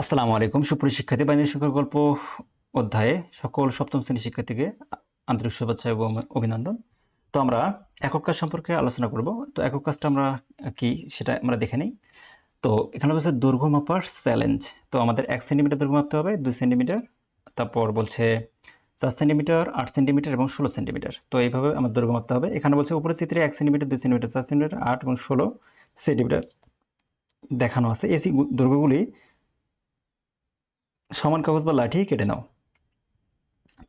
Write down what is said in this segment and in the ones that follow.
আসসালামু আলাইকুম। সুপ্রিয় শিক্ষার্থী বাহিনী শিক্ষার গল্প অধ্যায়ে সকল সপ্তম শ্রেণির শিক্ষার্থীকে আন্তরিক শুভেচ্ছা এবং অভিনন্দন। তো আমরা একক কাজ সম্পর্কে আলোচনা করব। তো একক কাজটা আমরা কি সেটা আমরা দেখে নিই। তো এখানে বলছে দৈর্ঘ্য মাপার চ্যালেঞ্জ। তো আমাদের এক সেন্টিমিটার দৈর্ঘ্য মাপতে হবে, দুই সেন্টিমিটার। তারপর বলছে চার সেন্টিমিটার, আট সেন্টিমিটার এবং ষোলো সেন্টিমিটার। তো এইভাবে আমাদের দৈর্ঘ্য মাপতে হবে। এখানে বলছে উপরে চিত্রে এক সেন্টিমিটার, দুই সেন্টিমিটার, চার সেন্টিমিটার, আট এবং ষোলো সেন্টিমিটার দেখানো আছে। এই দৈর্ঘ্যগুলি সমান কাগজ বা লাঠি কেটে নাও।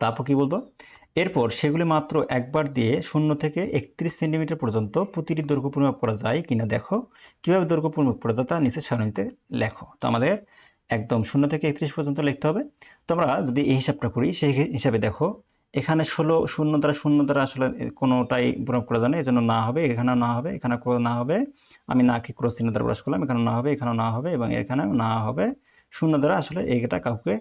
তারপর কি বলব? এরপর সেগুলি মাত্র একবার দিয়ে শূন্য থেকে একত্রিশ সেন্টিমিটার পর্যন্ত প্রতিটি দৈর্ঘ্য পরিমাপ করা যায় কিনা দেখো। কীভাবে দৈর্ঘ্য পরিমাপ করা যায় তা নিচে সারণীতে লেখো। তো আমাদের একদম শূন্য থেকে একত্রিশ পর্যন্ত লিখতে হবে। তোমরা যদি এই হিসাবটা করি, সেই হিসাবে দেখো, এখানে ষোলো শূন্য দ্বারা শূন্য দ্বারা আসলে কোনোটাই পরিমাপ করা যায় না এই জন্য না হবে, এখানেও না হবে এখানে না হবে। আমি নাকে ক্রস চিহ্ন দ্বারা প্রকাশ করলাম এখানে না হবে, এখানেও না হবে এবং এখানেও না হবে। শূন্য দ্বারা আসলে এটা কাউকে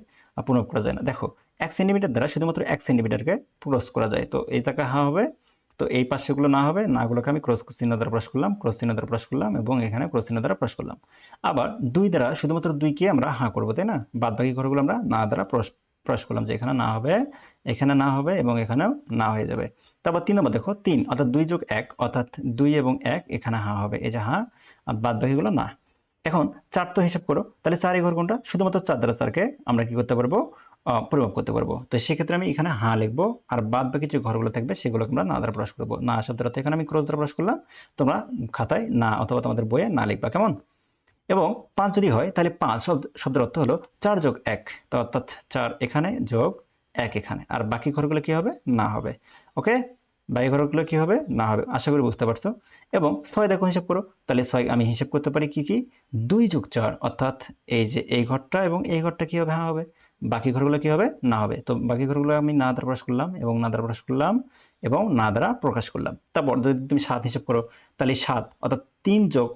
পূরণ করা যায় না। দেখো, এক সেন্টিমিটার দ্বারা শুধুমাত্র এক সেন্টিমিটারকে ক্রস করা যায়। তো এই জায়গায় হা হবে, তো এই পাশেগুলো না হবে নাগুলোকে আমি ক্রস চিহ্ন দ্বারা প্রকাশ করলাম ক্রস চিহ্ন দ্বারা প্রকাশ করলাম এবং এখানে ক্রস চিহ্ন দ্বারা প্রকাশ করলাম। আবার দুই দ্বারা, শুধুমাত্র দুইকে আমরা হাঁ করব, তাই না? বাদ বাকি ঘরগুলো আমরা না দ্বারা প্রকাশ করলাম যে এখানে না হবে, এখানে না হবে এবং এখানেও না হয়ে যাবে। তারপর তিন নম্বর দেখো, তিন অর্থাৎ দুই যোগ এক, অর্থাৎ দুই এবং এক এখানে হাঁ হবে। এই যে হাঁ, আর বাদ বাকিগুলো না। এখন চার তো হিসাব করো, তাহলে চার ঘর কোনটা? শুধুমাত্র চার দ্বারা চারকে আমরা কি করতে পারব? পরিমাপ করতে পারব। তো সেক্ষেত্রে আমি এখানে হাঁ লিখব, আর বাদ বাকি যে ঘরগুলো থাকবে সেগুলোকে আমরা না দ্বারা প্রকাশ করব। না শব্দটা এখানে আমি ক্রোশ দ্বারা প্রকাশ করলাম, তোমরা খাতায় না অথবা তোমাদের বইয়ে না লিখবা, কেমন? এবং পাঁচ যদি হয়, তাহলে পাঁচ শব্দ, শব্দের অর্থ হলো চার যোগ এক, তো অর্থাৎ চার এখানে যোগ এক এখানে, আর বাকি ঘরগুলো কি হবে? না হবে। ওকে? বাকি ঘরগুলো কি হবে? না হবে। আশা করি বুঝতে পারছ। এবং ছয় দেখো হিসাব করো। তাহলে ছয় আমি হিসাব করতে পারি কি কি? দুই যোগ চার, অর্থাৎ এই যে এই ঘরটা এবং এই ঘরটা কি হবে? হ্যাঁ হবে। বাকি ঘরগুলো কি হবে? না হবে। তো বাকি ঘরগুলো আমি না দ্বারা প্রকাশ করলাম এবং না দ্বারা প্রকাশ করলাম এবং না দ্বারা প্রকাশ করলাম। তারপর যদি তুমি সাত হিসাব করো, তাহলে সাত, অর্থাৎ তিন যোগ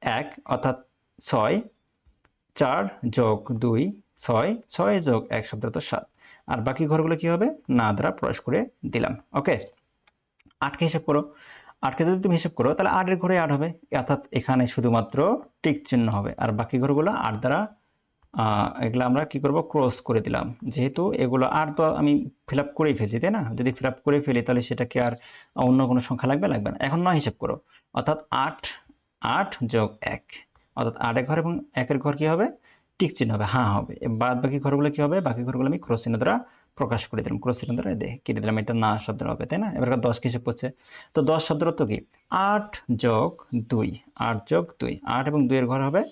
এক, অর্থাৎ ছয়, চার যোগ দুই, ছয় ছয় যোগ এক শব্দ তো সাত। আর বাকি ঘরগুলো কি হবে? না দ্বারা প্রকাশ করে দিলাম। ওকে? আটকে হিসাব করো। আটকে যদি তুমি হিসাব করো, তাহলে আটের ঘরে আট হবে। অর্থাৎ এখানে শুধুমাত্র টিক চিহ্ন হবে। আর বাকি ঘরগুলো আট দ্বারা এগুলো আমরা কি করব? ক্রস করে দিলাম। যেহেতু এগুলো আর তো আমি ফিল আপ করেই ফেলছি, তাই না? যদি ফিল আপ করে ফেলি, তাহলে সেটাকে আর অন্য কোনো সংখ্যা লাগবে? লাগবে না। এখন নয় হিসাব করো। অর্থাৎ আট আট যোগ এক। অর্থাৎ আটের ঘর এবং একের ঘর কী হবে? টিক চিহ্ন হবে। হ্যাঁ হবে। বাদ বাকি ঘরগুলো কী হবে? বাকি ঘরগুলো আমি ক্রস চিহ্ন দ্বারা প্রকাশ করে দিলাম। ক্রস চিহ্ন দ্বারা দে কেটে দিলাম। এটা না শব্দ হবে, তাই না? এবার দশ কিসে পড়ছে? তো দশ শব্দের অর্থ কি? আট যোগ দুই। আট যোগ দুই। আট এবং দুইয়ের ঘর হবে?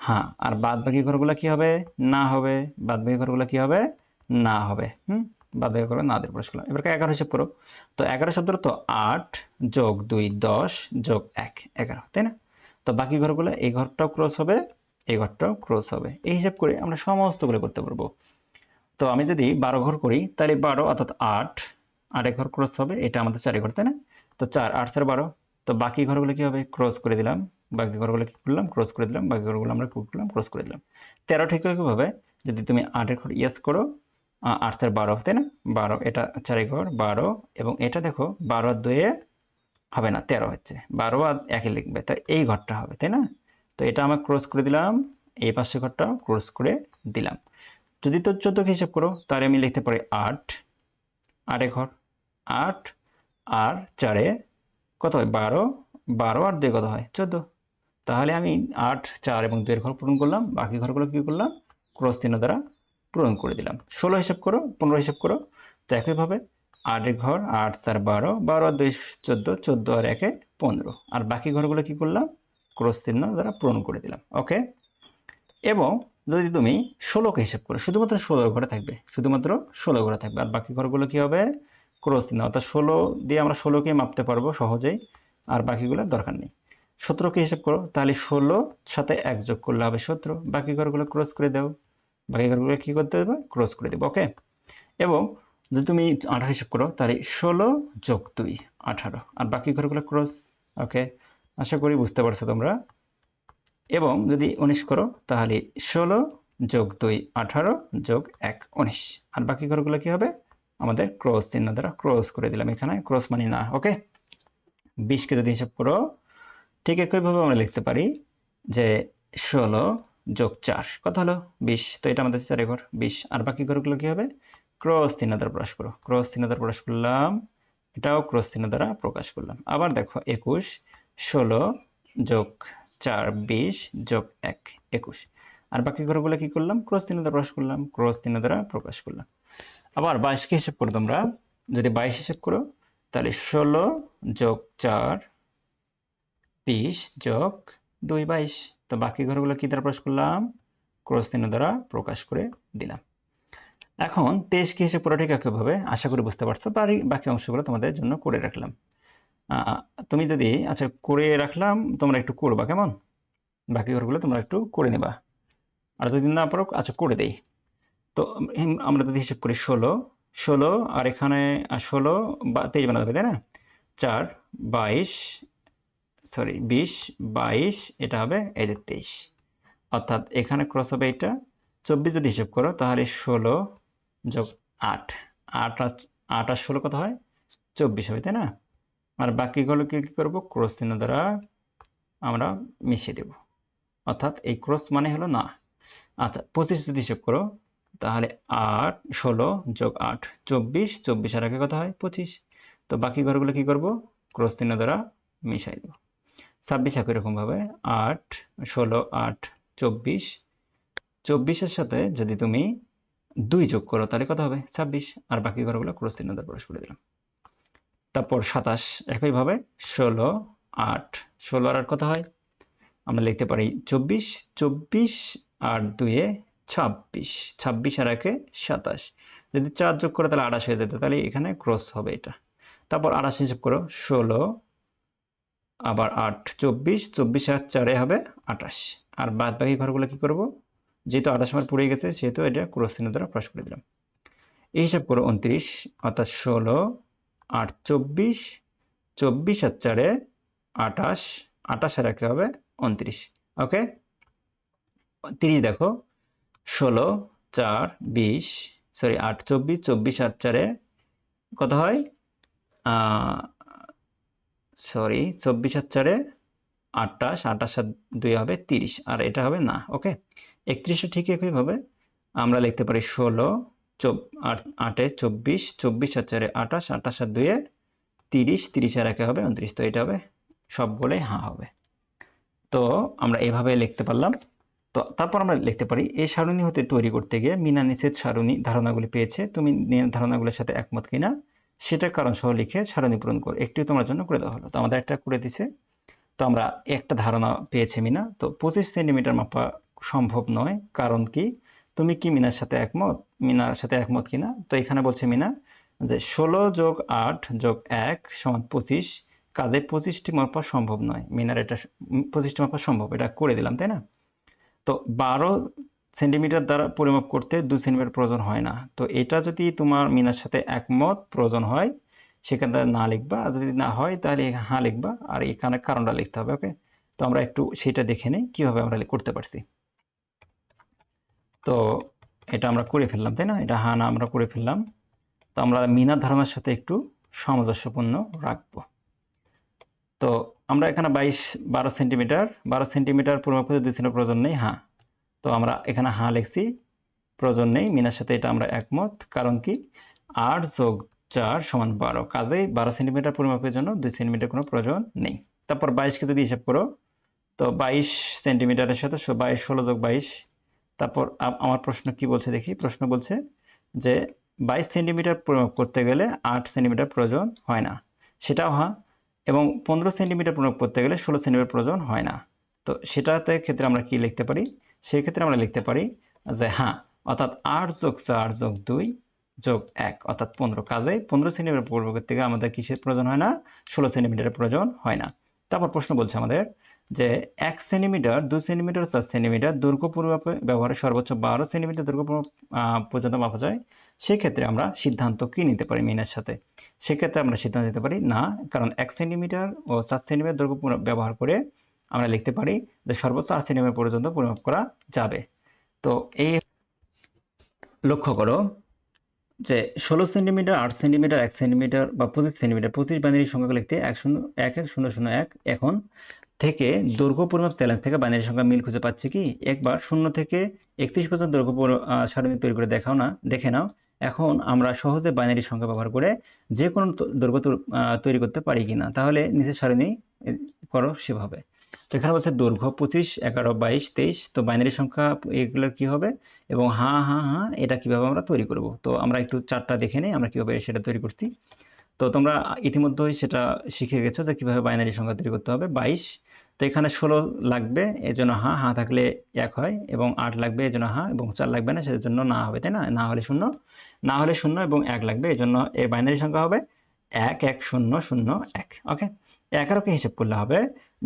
হ্যাঁ। আর বাদ বাকি ঘরগুলো কি হবে? না হবে। বাদ বাকি ঘরগুলো কি হবে? না হবে। হুম? বাদ বাকি ঘরগুলো না দিয়ে প্রকাশ করলাম। এবার এগারো হিসেব করো। তো এগারো শব্দের তো আট যোগ দুই দশ যোগ এক। এগারো, তাই না? তো বাকি ঘরগুলো এই ঘরটাও ক্রস হবে এই ঘরটাও ক্রস হবে। এই হিসাব করে আমরা সমস্তগুলো করতে পারব। তো আমি যদি বারো ঘর করি, তাহলে বারো অর্থাৎ আট আট ঘর ক্রস হবে, এটা আমাদের চারে ঘর, তাই না? তো চার, আট চার বারো। তো বাকি ঘরগুলো কী হবে? ক্রস করে দিলাম। বাকি ঘরগুলো কী করলাম? ক্রস করে দিলাম। বাকি ঘরগুলো আমরা কী করলাম? ক্রস করে দিলাম। তেরো ঠিক কীভাবে যদি তুমি আটের ঘর ইয়েস করো আট চার বারো, তাই না? বারো, এটা চারে ঘর, বারো, এবং এটা দেখো বারো আর দুয়ে হবে না, তেরো হচ্ছে। বারো আর একে লিখবে, তাই এই ঘরটা হবে, তাই না? তো এটা আমরা ক্রস করে দিলাম, এই পাশে ঘরটা ক্রস করে দিলাম। যদি তো চোদ্দোকে হিসাব করো, তাহলে আমি লিখতে পারি আট আটে ঘর, আট আর চারে কত হয়? বারো বারো আর দুই কত হয়? চোদ্দ। তাহলে আমি আট, চার এবং দুইয়ের ঘর পূরণ করলাম, বাকি ঘরগুলো কী করলাম? ক্রস চিহ্ন দ্বারা পূরণ করে দিলাম। ষোলো হিসাব করো, পনেরো হিসাব করো, তো একইভাবে আটের ঘর, আট চার বারো বারো আর দুই, চোদ্দ চোদ্দ আর একে পনেরো। আর বাকি ঘরগুলো কী করলাম? ক্রস চিহ্ন দ্বারা পূরণ করে দিলাম ওকে এবং যদি তুমি ষোলোকে হিসাব করো, শুধুমাত্র ষোলো ঘরে থাকবে, শুধুমাত্র ষোলো ঘরে থাকবে, আর বাকি ঘরগুলো কী হবে? ক্রস চিহ্ন, অর্থাৎ ষোলো দিয়ে আমরা ষোলোকে মাপতে পারব সহজেই, আর বাকিগুলোর দরকার নেই। সতেরোকে হিসাব করো, তাহলে ষোলো সাথে এক যোগ করলে হবে সতেরো, বাকি ঘরগুলো ক্রস করে দাও। বাকি ঘরগুলো কী করতে দেবে ক্রস করে দেবো ওকে এবং যদি তুমি আঠারো হিসাব করো, তাহলে ষোলো যোগ দুই, আঠারো, আর বাকি ঘরগুলো ক্রস ওকে আশা করি বুঝতে পারছ তোমরা। এবং যদি উনিশ করো, তাহলে ষোলো যোগ দুই, আঠারো যোগ এক, উনিশ। আর বাকি ঘরগুলো কী হবে? আমাদের ক্রস চিহ্ন দ্বারা ক্রস করে দিলাম এখানে ক্রস মানে না ওকে বিশকে যদি হিসাব করো, ঠিক একইভাবে আমরা লিখতে পারি যে ষোলো যোগ চার, কত হলো? বিশ। তো এটা আমাদের চারে ঘর, বিশ। আর বাকি ঘরগুলো কী হবে? ক্রস চিহ্ন দ্বারা প্রকাশ করো। ক্রস চিহ্ন দ্বারা প্রকাশ করলাম, এটাও ক্রস চিহ্ন দ্বারা প্রকাশ করলাম। আবার দেখো, একুশ ষোলো যোগ চার, বিশ যোগ এক, একুশ। আর বাকি ঘরগুলো কি করলাম? ক্রস চিহ্ন দ্বারা প্রকাশ করলাম। ক্রস চিহ্ন দ্বারা প্রকাশ করলাম। আবার বাইশকে হিসেব করো তোমরা। যদি বাইশ হিসেব করো, তাহলে ষোলো যোগ চার, বিশ যোগ দুই বাইশ। তো বাকি ঘরগুলো কি দ্বারা প্রকাশ করলাম? ক্রস চিহ্ন দ্বারা প্রকাশ করে দিলাম। এখন তেইশকে হিসেব করা ঠিক একইভাবে। আশা করি বুঝতে পারছ। বাকি অংশগুলো তোমাদের জন্য করে রাখলাম। তুমি যদি আচ্ছা করে রাখলাম, তোমরা একটু করবা কেমন? বাকি ঘরগুলো তোমরা একটু করে নেবা। আর যদি না পারো আচ্ছা করে দেই। তো আমরা যদি হিসেব করি ষোলো ষোলো, আর এখানে ষোলো বা তেইশ বানাতে হবে, তাই না? চার, বাইশ, সরি, বিশ, বাইশ, এটা হবে এই যে তেইশ। অর্থাৎ এখানে ক্রস হবে এটা চব্বিশ যদি হিসেব করো, তাহলে ষোলো যোগ আট। আট আট আর ষোলো কত হয়? চব্বিশ হবে, তাই না? আর বাকিগুলোকে কী করব? ক্রস চিহ্ন দ্বারা আমরা মিশিয়ে দেব। অর্থাৎ এই ক্রস মানে হলো না। আচ্ছা পঁচিশ যদি হিসেব করো, তাহলে আট, ষোলো যোগ আট, চব্বিশ চব্বিশ আর আগে কথা হয়? পঁচিশ। তো বাকি ঘরগুলো কি করব? ক্রস চিহ্ন দ্বারা মিশাই দেবো। ছাব্বিশ একই রকমভাবে আট, ষোলো, আট, চব্বিশ। চব্বিশের সাথে যদি তুমি দুই যোগ করো, তাহলে কত হবে? ছাব্বিশ। আর বাকি ঘরগুলো ক্রস চিহ্ন দ্বারা প্রকাশ করে দিলাম। তারপর সাতাশ একইভাবে ষোলো, আট। ষোলো আর আট কত হয়? আমরা লিখতে পারি চব্বিশ চব্বিশ আর দুয়ে ছাব্বিশ। ছাব্বিশ আর একে সাতাশ। যদি চার যোগ করে তাহলে আঠাশ হয়ে যেত, তাহলে এখানে ক্রস হবে এটা। তারপর আঠাশ হিসেব করো, ষোলো, আবার আট, চব্বিশ চব্বিশ আর চারে হবে আঠাশ। আর বাদ বাকি ঘরগুলো কী করব? যেহেতু আঠাশ আমার পড়ে গেছে, সেহেতু এটা ক্রস চিহ্ন দ্বারা প্রকাশ করে দিলাম। এই হিসাব করো উনত্রিশ, অর্থাৎ ষোলো আট চব্বিশ চব্বিশ আর চারে আঠাশ আঠাশ আর একে হবে উনত্রিশ, ওকে? তিরিশ দেখো, ষোলো, চার, বিশ সরি আট, চব্বিশ চব্বিশ আর চারে কত হয়? সরি চব্বিশ আর চারে আটাশ আটাশ আর দুই হবে তিরিশ, আর এটা হবে না, ওকে? একত্রিশে ঠিক একইভাবে, আমরা লিখতে পারি ষোলো আট চব্বিশ চব্বিশ আর চারে আঠাশ আটাশ আর দুয়ে তিরিশ তিরিশ আর একে হবে উনত্রিশ, তো এটা হবে সবগুলোই হাঁ হবে। তো আমরা এভাবে লিখতে পারলাম। তো তারপর আমরা লিখতে পারি এই সারণী হতে তৈরি করতে গিয়ে মিনা নিষেধ সারণী ধারণাগুলি পেয়েছে, তুমি ধারণাগুলোর সাথে একমত কিনা সেটার কারণ সহ লিখে সারণী পূরণ করো। একটিও তোমার জন্য করে দেওয়া হলো। তো আমাদের একটা করে দিছে। তো আমরা একটা ধারণা পেয়েছি মিনা। তো পঁচিশ সেন্টিমিটার মাপা সম্ভব নয়। কারণ কি? তুমি কি মিনার সাথে একমত? মিনার সাথে একমত কিনা? তো এখানে বলছে মিনা যে ষোলো যোগ আট যোগ এক সমান পঁচিশ, কাজে পঁচিশটি মাপা সম্ভব নয়। মিনার এটা পঁচিশটি মাপা সম্ভব, এটা করে দিলাম, তাই না? তো বারো সেন্টিমিটার দ্বারা পরিমাপ করতে দু সেন্টিমিটার প্রয়োজন হয় না। তো এটা যদি তোমার মিনার সাথে একমত প্রয়োজন হয়, সেখানে না লিখবা, আর যদি না হয়, তাহলে হ্যাঁ লিখবা, আর এখানে কারণটা লিখতে হবে, ওকে? তো আমরা একটু সেটা দেখে নিই, কীভাবে আমরা করতে পারছি। তো এটা আমরা করে ফেললাম, তাই না? এটা হ্যাঁ না আমরা করে ফেললাম। তো আমরা মিনার ধারণার সাথে একটু সামঞ্জস্যপূর্ণ রাখব। তো আমরা এখানে বাইশ, বারো সেন্টিমিটার বারো সেন্টিমিটার পরিমাপ করতে সেন্টিমিটার প্রয়োজন নেই হ্যাঁ তো আমরা এখানে হ্যাঁ লিখছি, প্রয়োজন নেই, মিনার সাথে এটা আমরা একমত, কারণ কি? আট যোগ চার সমান বারো, কাজেই বারো সেন্টিমিটার পরিমাপের জন্য দুই সেন্টিমিটার কোনো প্রয়োজন নেই। তারপর বাইশকে যদি হিসাব করো, তো বাইশ সেন্টিমিটারের সাথে বাইশ, ষোলো যোগ বাইশ তারপর আমার প্রশ্ন কি বলছে দেখি? প্রশ্ন বলছে যে বাইশ সেন্টিমিটার প্রয়োগ করতে গেলে আট সেন্টিমিটার প্রয়োজন হয় না। সেটাও হ্যাঁ। এবং পনেরো সেন্টিমিটার প্রয়োগ করতে গেলে ষোলো সেন্টিমিটার প্রয়োজন হয় না। তো সেটাতে ক্ষেত্রে আমরা কি লিখতে পারি? সেই ক্ষেত্রে আমরা লিখতে পারি যে হ্যাঁ অর্থাৎ আট যোগ চার যোগ দুই যোগ এক, অর্থাৎ পনেরো। কাজে পনেরো সেন্টিমিটার পূর্ব করতে গিয়ে আমাদের কিসের প্রয়োজন হয় না? ষোলো সেন্টিমিটারের প্রয়োজন হয় না। তারপর প্রশ্ন বলছে আমাদের যে এক সেন্টিমিটার, দু সেন্টিমিটার, চার সেন্টিমিটার দৈর্ঘ্য পরিমাপে ব্যবহারে সর্বোচ্চ বারো সেন্টিমিটার দৈর্ঘ্য পর্যন্ত মাপা যায়, সেক্ষেত্রে আমরা সিদ্ধান্ত কি নিতে পারি মিনের সাথে? সেক্ষেত্রে আমরা সিদ্ধান্ত নিতে পারি না, কারণ এক সেন্টিমিটার ও চার সেন্টিমিটার দৈর্ঘ্য ব্যবহার করে আমরা লিখতে পারি যে সর্বোচ্চ আট সেন্টিমিটার পর্যন্ত পরিমাপ করা যাবে। তো এই লক্ষ্য করো যে ষোলো সেন্টিমিটার, আট সেন্টিমিটার, এক সেন্টিমিটার বা পঁচিশ সেন্টিমিটার, পঁচিশ বাইনারি সংখ্যা লিখতে এক শূন্য, এক এক শূন্য শূন্য এক এখন থেকে দৈর্ঘ্য পরিমাপ চ্যালেঞ্জ থেকে বাইনারি সংখ্যা মিল খুঁজে পাচ্ছি কি? একবার শূন্য থেকে একত্রিশ পর্যন্ত দৈর্ঘ্য সারণী তৈরি করে দেখাও না, দেখে নাও। এখন আমরা সহজে বাইনারি সংখ্যা ব্যবহার করে যে কোনো দৈর্ঘ্য তৈরি করতে পারি কিনা তাহলে নিচের সারণী করো সেভাবে তো এখানে বলছে দৈর্ঘ্য পঁচিশ, এগারো, বাইশ, তেইশ। তো বাইনারি সংখ্যা এগুলোর কি হবে? এবং হ্যাঁ হ্যাঁ হ্যাঁ এটা কীভাবে আমরা তৈরি করব? তো আমরা একটু চারটা দেখে নিই, আমরা কীভাবে সেটা তৈরি করছি। তো তোমরা ইতিমধ্যেই সেটা শিখে গেছো যে কীভাবে বাইনারি সংখ্যা তৈরি করতে হবে, বাইশ। তো এখানে ষোলো লাগবে এই জন্য হাঁ হাঁ থাকলে এক হয় এবং আট লাগবে এই জন্য হাঁ এবং চার লাগবে না, সেজন্য জন্য না হবে, তাই না? না হলে শূন্য, না হলে শূন্য এবং এক লাগবে এই জন্য এর বাইনারি সংখ্যা হবে এক এক, শূন্য শূন্য, এক ওকে এক এগারোকে হিসেব করলে হবে,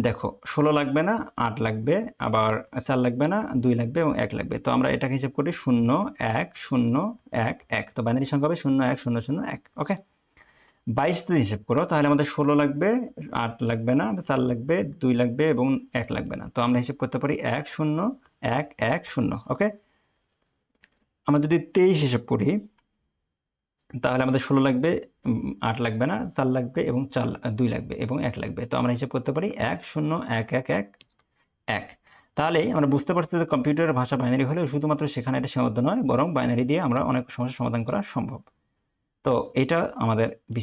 দেখো, ষোলো লাগবে না, আট লাগবে, আবার চার লাগবে না, দুই লাগবে এবং এক লাগবে। তো আমরা এটাকে হিসেব করি শূন্য, এক শূন্য, এক এক। তো বাইনারি সংখ্যা হবে শূন্য, এক, শূন্য শূন্য, এক ওকে বাইশ যদি হিসেব করো, তাহলে আমাদের ষোলো লাগবে, আট লাগবে না, চার লাগবে, দুই লাগবে এবং এক লাগবে না। তো আমরা হিসেব করতে পারি এক শূন্য, এক এক শূন্য, ওকে? আমরা যদি তেইশ হিসেব করি, তাহলে আমাদের ষোলো লাগবে, আট লাগবে না, চার লাগবে এবং চার, দুই লাগবে এবং এক লাগবে। তো আমরা হিসেব করতে পারি এক শূন্য, এক এক এক এক। তাহলে আমরা বুঝতে পারছি যে কম্পিউটারের ভাষা বাইনারি হলেও শুধুমাত্র সেখানে এটা সীমাবদ্ধ নয়, বরং বাইনারি দিয়ে আমরা অনেক সমস্যার সমাধান করা সম্ভব। তো এটা আমাদের বিষয়।